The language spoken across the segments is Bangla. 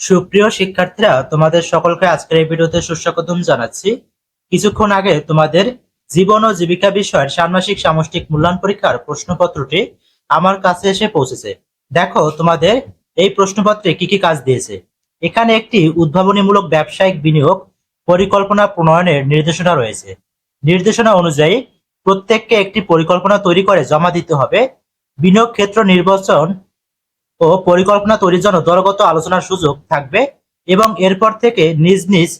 সুপ্রিয় শিক্ষার্থীরা, তোমাদের সকলকে আজকের এই ভিডিওতে সুস্বাগতম জানাচ্ছি। কিছুক্ষণ আগে তোমাদের জীবন ও জীবিকা বিষয়ের ষান্মাসিক সামষ্টিক মূল্যায়ন পরীক্ষার প্রশ্নপত্রটি আমার কাছে এসে পৌঁছেছে। দেখো, তোমাদের এই প্রশ্নপত্রে কি কি কাজ দিয়েছে। এখানে একটি উদ্ভাবনীমূলক ব্যবসায়িক বিনিয়োগ পরিকল্পনা প্রণয়নের নির্দেশনা রয়েছে। নির্দেশনা অনুযায়ী প্রত্যেককে একটি পরিকল্পনা তৈরি করে জমা দিতে হবে। বিনিয়োগ ক্ষেত্র নির্বাচন ও পরিকল্পনা তৈরির জন্য দলগত আলোচনার সুযোগ থাকবে এবং এরপর থেকে নিজ নিজ,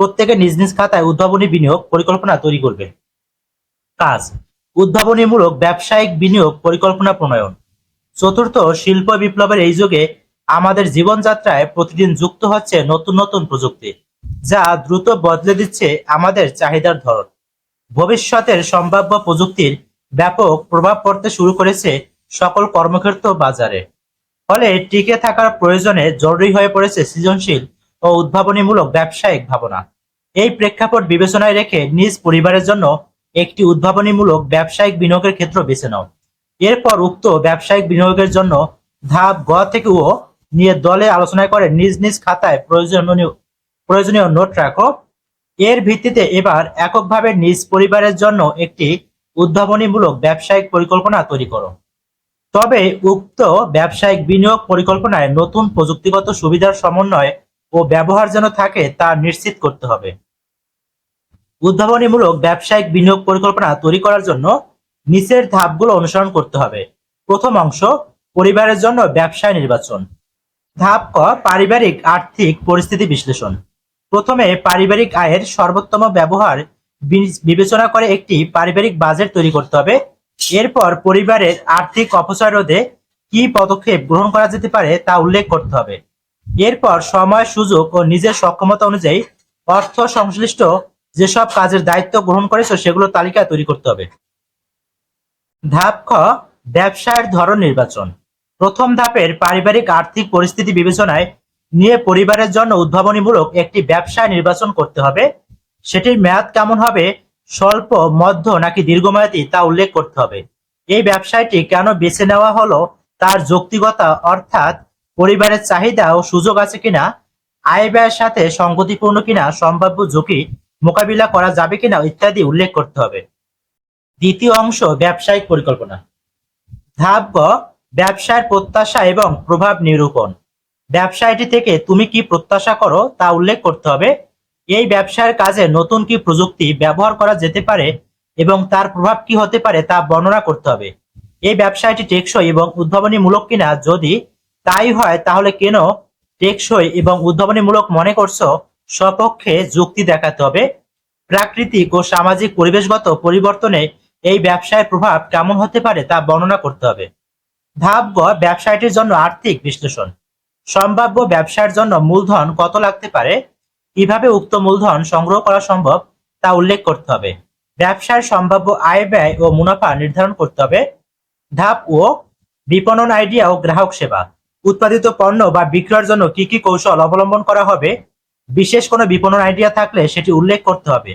প্রত্যেকে নিজ নিজ খাতায় উদ্ভাবনী বিনিয়োগ পরিকল্পনা তৈরি করবে। কাজ, উদ্ভাবনীমূলক ব্যবসায়িক বিনিয়োগ পরিকল্পনা প্রণয়ন। চতুর্থ, শিল্প বিপ্লবের এই যুগে আমাদের জীবনযাত্রায় প্রতিদিন যুক্ত হচ্ছে নতুন নতুন প্রযুক্তি, যা দ্রুত বদলে দিচ্ছে আমাদের চাহিদার ধরন। ভবিষ্যতের সম্ভাব্য প্রযুক্তির ব্যাপক প্রভাব পড়তে শুরু করেছে সকল কর্মক্ষেত্র বাজারে। ফলে টিকে থাকার প্রয়োজনে জরুরি হয়ে পড়েছে সৃজনশীল ও উদ্ভাবনীমূলক ব্যবসায়িক ভাবনা। এই প্রেক্ষাপট বিবেচনায় রেখে নিজ পরিবারের জন্য একটি উদ্ভাবনীমূলক ব্যবসায়িক বিনিয়োগের ক্ষেত্র বেছে নাও। এরপর উক্ত ব্যবসায়িক বিনিয়োগের জন্য ধাপ গ থেকে ও নিয়ে দলে আলোচনা করে নিজ নিজ খাতায় প্রয়োজনীয় প্রয়োজনীয় নোট রাখো। এর ভিত্তিতে এবার এককভাবে নিজ পরিবারের জন্য একটি উদ্ভাবনীমূলক ব্যবসায়িক পরিকল্পনা তৈরি করো। তবে উক্ত ব্যবসায়িক বিনিয়োগ পরিকল্পনায় নতুন প্রযুক্তিগত সুবিধার সমন্বয় ও ব্যবহার যেন থাকে তা নিশ্চিত করতে হবে। উদ্ভাবনীমূলক ব্যবসায়িক বিনিয়োগ পরিকল্পনা তৈরি করার জন্য নিচের ধাপগুলো অনুসরণ করতে হবে। প্রথম অংশ, পরিবারের জন্য ব্যবসায় নির্বাচন। ধাপ ক, পারিবারিক আর্থিক পরিস্থিতি বিশ্লেষণ। প্রথমে পারিবারিক আয়ের সর্বোত্তম ব্যবহার বিবেচনা করে একটি পারিবারিক বাজেট তৈরি করতে হবে। এরপর পরিবারের আর্থিক অপচয় রোধে কি পদক্ষেপ গ্রহণ করা যেতে পারে তা উল্লেখ করতে হবে। এরপর সময়, সুযোগ ও নিজের সক্ষমতা অনুযায়ী অর্থ সংশ্লিষ্ট যেসব কাজের দায়িত্ব গ্রহণ করেছ সেগুলো তালিকা তৈরি করতে হবে। ধাপ খ, ব্যবসায়ের ধরন নির্বাচন। প্রথম ধাপের পারিবারিক আর্থিক পরিস্থিতি বিবেচনায় নিয়ে পরিবারের জন্য উদ্ভাবনীমূলক একটি ব্যবসায় নির্বাচন করতে হবে। সেটির মেয়াদ কেমন হবে স্বল্প, মধ্য নাকি দীর্ঘমেয়াদী তা উল্লেখ করতে হবে। এই ব্যবসায়টি কেন বেছে নেওয়া হলো, তার যৌক্তিকতা অর্থাৎ পরিবারের চাহিদা ও সুযোগ আছে কিনা, আয় ব্যয়ের সাথে সংগতিপূর্ণ কিনা, সম্ভাব্য ঝুঁকি মোকাবিলা করা যাবে কিনা ইত্যাদি উল্লেখ করতে হবে। দ্বিতীয় অংশ, ব্যবসায়িক পরিকল্পনা। ধাপ ব্যবসায়ের প্রত্যাশা এবং প্রভাব নিরূপণ। ব্যবসায়টি থেকে তুমি কি প্রত্যাশা করো, তা উল্লেখ করতে হবে। এই ব্যবসার কাজে নতুন কি প্রযুক্তি ব্যবহার করা যেতে পারে এবং তার প্রভাব কি হতে পারে তা বর্ণনা করতে হবে। এই ব্যবসায়টি টেকসই এবং উদ্ভাবনীমূলক কিনা যদি তাই হয়, তাহলে কেন টেকসই এবং উদ্ভাবনীমূলক মনে করছ? সপক্ষে যুক্তি দেখাতে হবে। প্রাকৃতিক ও সামাজিক পরিবেশগত পরিবর্তনে এই ব্যবসায়ের প্রভাব কেমন হতে পারে তা বর্ণনা করতে হবে। ধাপ গ, ব্যবসায়টির জন্য আর্থিক বিশ্লেষণ। সম্ভাব্য ব্যবসার জন্য মূলধন কত লাগতে পারে? কীভাবে উক্ত মূলধন সংগ্রহ করা সম্ভব তা উল্লেখ করতে হবে। ব্যবসার সম্ভাব্য আয় ব্যয় ও মুনাফা নির্ধারণ করতে হবে। ধাপ ও বিপণন আইডিয়া ও গ্রাহক সেবা। উৎপাদিত পণ্য বা বিক্রয়ের জন্য কি কি কৌশল অবলম্বন করা হবে? বিশেষ কোনো বিপণন আইডিয়া থাকলে সেটি উল্লেখ করতে হবে।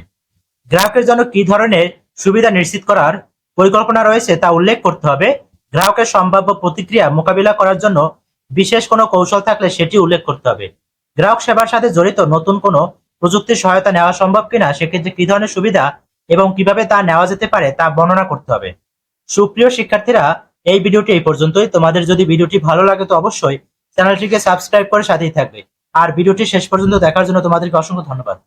গ্রাহকের জন্য কি ধরনের সুবিধা নিশ্চিত করার পরিকল্পনা রয়েছে তা উল্লেখ করতে হবে। গ্রাহকের সম্ভাব্য প্রতিক্রিয়া মোকাবিলা করার জন্য বিশেষ কোনো কৌশল থাকলে সেটি উল্লেখ করতে হবে। গ্রাহক সেবার সাথে জড়িত নতুন কোনো প্রযুক্তির সহায়তা নেওয়া সম্ভব কিনা, সেক্ষেত্রে কি ধরনের সুবিধা এবং কীভাবে তা নেওয়া যেতে পারে তা বর্ণনা করতে হবে। সুপ্রিয় শিক্ষার্থীরা, এই ভিডিওটি এই পর্যন্তই। তোমাদের যদি ভিডিওটি ভালো লাগে তো অবশ্যই চ্যানেলটিকে সাবস্ক্রাইব করে সাথেই থাকবে। আর ভিডিওটি শেষ পর্যন্ত দেখার জন্য তোমাদেরকে অসংখ্য ধন্যবাদ।